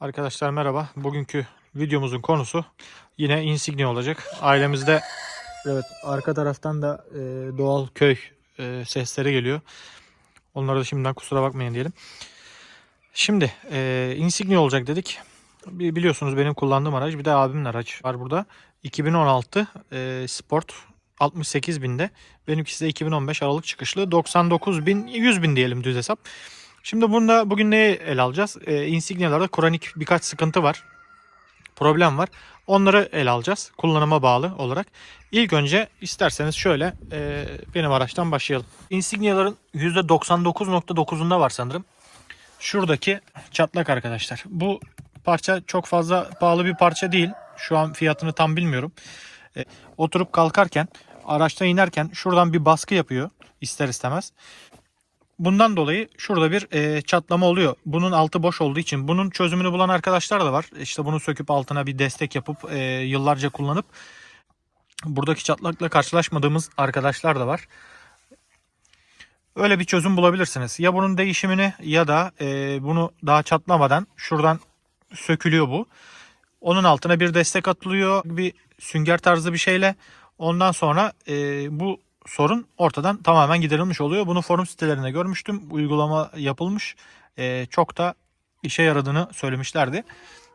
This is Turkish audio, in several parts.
Arkadaşlar merhaba. Bugünkü videomuzun konusu yine Insignia olacak. Ailemizde evet arka taraftan da e, doğal köy e, sesleri geliyor. Onlara da şimdiden kusura bakmayın diyelim. Şimdi e, Insignia olacak dedik. Bi- Biliyorsunuz benim kullandığım araç bir de abimin aracı var burada. 2016 e, Sport 68 binde. Benimkisi de 2015 Aralık çıkışlı 99 bin 100 bin diyelim düz hesap. Şimdi bunda bugün neyi ele alacağız? E, Insignia'larda kronik birkaç sıkıntı var. Problem var. Onları ele alacağız. Kullanıma bağlı olarak. İlk önce isterseniz şöyle e, benim araçtan başlayalım. Insignia'ların %99.9'unda var sanırım. Şuradaki çatlak arkadaşlar. Bu parça çok fazla pahalı bir parça değil. Şu an fiyatını tam bilmiyorum. E, oturup kalkarken, araçtan inerken şuradan bir baskı yapıyor ister istemez. Bundan dolayı şurada bir e, çatlama oluyor. Bunun altı boş olduğu için bunun çözümünü bulan arkadaşlar da var. İşte bunu söküp altına bir destek yapıp e, yıllarca kullanıp buradaki çatlakla karşılaşmadığımız arkadaşlar da var. Öyle bir çözüm bulabilirsiniz. Ya bunun değişimini ya da e, bunu daha çatlamadan şuradan sökülüyor bu. Onun altına bir destek atılıyor. Bir sünger tarzı bir şeyle. Ondan sonra e, bu sorun ortadan tamamen giderilmiş oluyor. Bunu forum sitelerinde görmüştüm. Uygulama yapılmış. E, çok da işe yaradığını söylemişlerdi.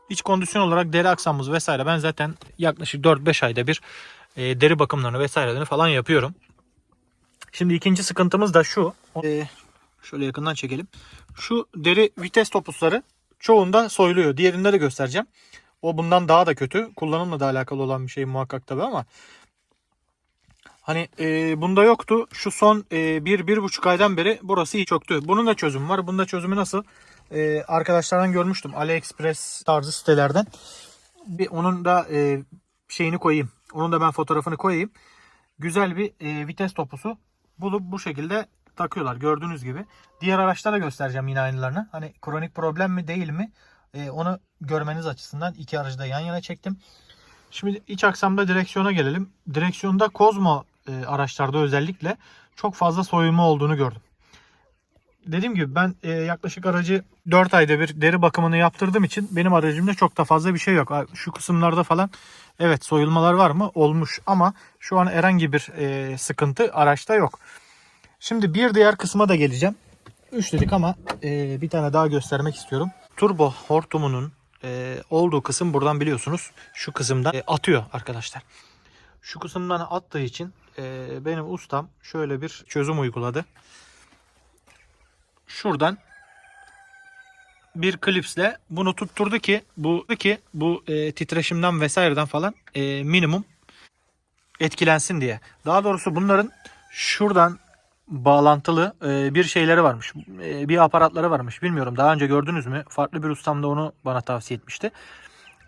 İç kondisyon olarak deri aksamımız vesaire ben zaten yaklaşık 4-5 ayda bir e, deri bakımlarını vesairelerini falan yapıyorum. Şimdi ikinci sıkıntımız da şu. E, şöyle yakından çekelim. Şu deri vites topusları çoğunda soyuluyor. Diğerinde de göstereceğim. O bundan daha da kötü. Kullanımla da alakalı olan bir şey muhakkak tabii ama Hani e, bunda yoktu. Şu son e, bir, bir buçuk aydan beri burası iyi çöktü. Bunun da çözümü var. Bunun da çözümü nasıl? E, arkadaşlardan görmüştüm. AliExpress tarzı sitelerden. Bir, onun da e, şeyini koyayım. Onun da ben fotoğrafını koyayım. Güzel bir e, vites topusu bulup bu şekilde takıyorlar. Gördüğünüz gibi. Diğer araçlara göstereceğim yine aynılarını. Hani kronik problem mi değil mi? E, onu görmeniz açısından iki aracı da yan yana çektim. Şimdi iç aksamda direksiyona gelelim. Direksiyonda Kozmo e, araçlarda özellikle çok fazla soyulma olduğunu gördüm. Dediğim gibi ben e, yaklaşık aracı 4 ayda bir deri bakımını yaptırdığım için benim aracımda çok da fazla bir şey yok. Şu kısımlarda falan evet soyulmalar var mı? Olmuş ama şu an herhangi bir e, sıkıntı araçta yok. Şimdi bir diğer kısma da geleceğim. 3 dedik ama e, bir tane daha göstermek istiyorum. Turbo hortumunun e, olduğu kısım buradan biliyorsunuz şu kısımdan e, atıyor arkadaşlar. Şu kısımdan attığı için e, benim ustam şöyle bir çözüm uyguladı. Şuradan bir klipsle bunu tutturdu ki bu ki bu e, titreşimden vesaireden falan e, minimum etkilensin diye. Daha doğrusu bunların şuradan bağlantılı e, bir şeyleri varmış. E, bir aparatları varmış. Bilmiyorum daha önce gördünüz mü? Farklı bir ustam da onu bana tavsiye etmişti.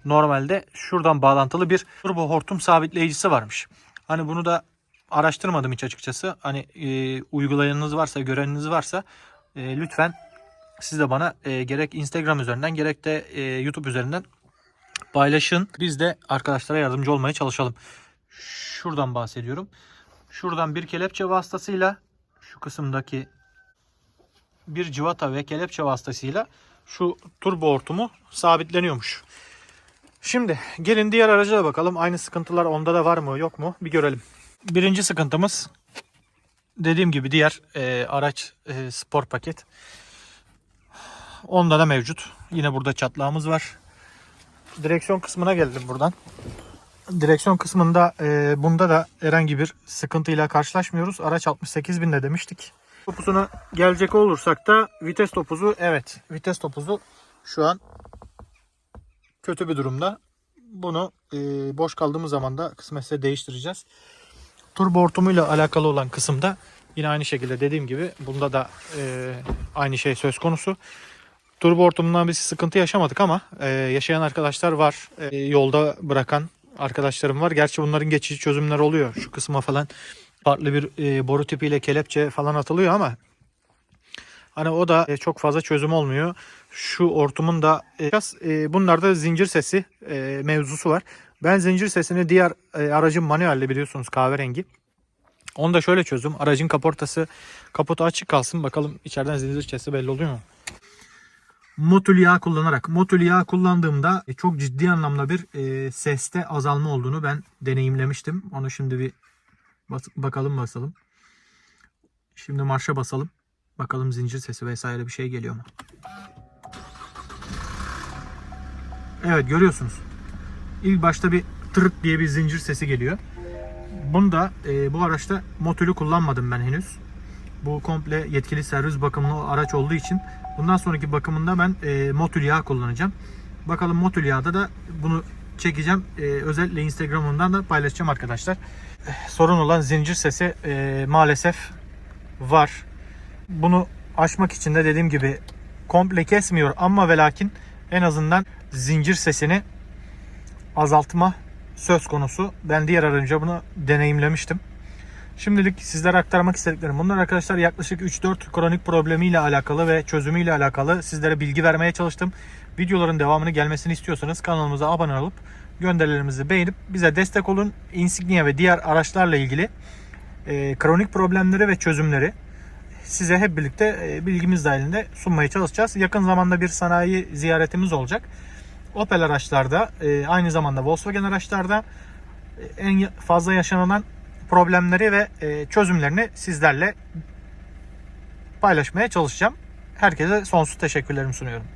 Normalde şuradan bağlantılı bir turbo hortum sabitleyicisi varmış. Hani bunu da araştırmadım hiç açıkçası. Hani e, uygulayanınız varsa, göreniniz varsa e, lütfen siz de bana e, gerek Instagram üzerinden gerek de e, YouTube üzerinden paylaşın. Biz de arkadaşlara yardımcı olmaya çalışalım. Şuradan bahsediyorum. Şuradan bir kelepçe vasıtasıyla şu kısımdaki bir civata ve kelepçe vasıtasıyla şu turbo hortumu sabitleniyormuş. Şimdi gelin diğer araca da bakalım. Aynı sıkıntılar onda da var mı yok mu bir görelim. Birinci sıkıntımız dediğim gibi diğer e, araç e, spor paket. Onda da mevcut. Yine burada çatlağımız var. Direksiyon kısmına geldim buradan. Direksiyon kısmında e, bunda da herhangi bir sıkıntıyla karşılaşmıyoruz. Araç 68 binde demiştik. Topuzuna gelecek olursak da vites topuzu evet vites topuzu şu an kötü bir durumda. Bunu e, boş kaldığımız zaman da kısmetse değiştireceğiz. Turbo hortumuyla alakalı olan kısımda yine aynı şekilde dediğim gibi bunda da e, aynı şey söz konusu. Turbo hortumundan biz sıkıntı yaşamadık ama e, yaşayan arkadaşlar var. E, yolda bırakan arkadaşlarım var. Gerçi bunların geçici çözümler oluyor. Şu kısma falan farklı bir e, boru tipiyle kelepçe falan atılıyor ama hani o da e, çok fazla çözüm olmuyor. Şu hortumun da e, biraz, e, bunlarda zincir sesi mevzusu var. Ben zincir sesini diğer aracın manuelde biliyorsunuz kahverengi. Onu da şöyle çözdüm. Aracın kaportası kaputu açık kalsın. Bakalım içeriden zincir sesi belli oluyor mu? Motul yağ kullanarak. Motul yağ kullandığımda çok ciddi anlamda bir seste azalma olduğunu ben deneyimlemiştim. Onu şimdi bir bakalım basalım. Şimdi marşa basalım. Bakalım zincir sesi vesaire bir şey geliyor mu? Evet görüyorsunuz. İlk başta bir tırıt diye bir zincir sesi geliyor. Bunu da e, bu araçta Motul'ü kullanmadım ben henüz. Bu komple yetkili servis bakımlı araç olduğu için bundan sonraki bakımında ben e, Motul yağ kullanacağım. Bakalım Motul yağda da bunu çekeceğim. E, özellikle Instagram'ından da paylaşacağım arkadaşlar. Eh, Sorun olan zincir sesi e, maalesef var. Bunu aşmak için de dediğim gibi komple kesmiyor ama ve lakin en azından zincir sesini azaltma söz konusu. Ben diğer aracımda bunu deneyimlemiştim. Şimdilik sizlere aktarmak istediklerim bunlar arkadaşlar yaklaşık 3-4 kronik problemiyle alakalı ve çözümüyle alakalı sizlere bilgi vermeye çalıştım. Videoların devamını gelmesini istiyorsanız kanalımıza abone olup gönderilerimizi beğenip bize destek olun. Insignia ve diğer araçlarla ilgili e, kronik problemleri ve çözümleri size hep birlikte e, bilgimiz dahilinde sunmaya çalışacağız. Yakın zamanda bir sanayi ziyaretimiz olacak. Opel araçlarda e, aynı zamanda Volkswagen araçlarda e, en fazla yaşanılan problemleri ve çözümlerini sizlerle paylaşmaya çalışacağım. Herkese sonsuz teşekkürlerimi sunuyorum.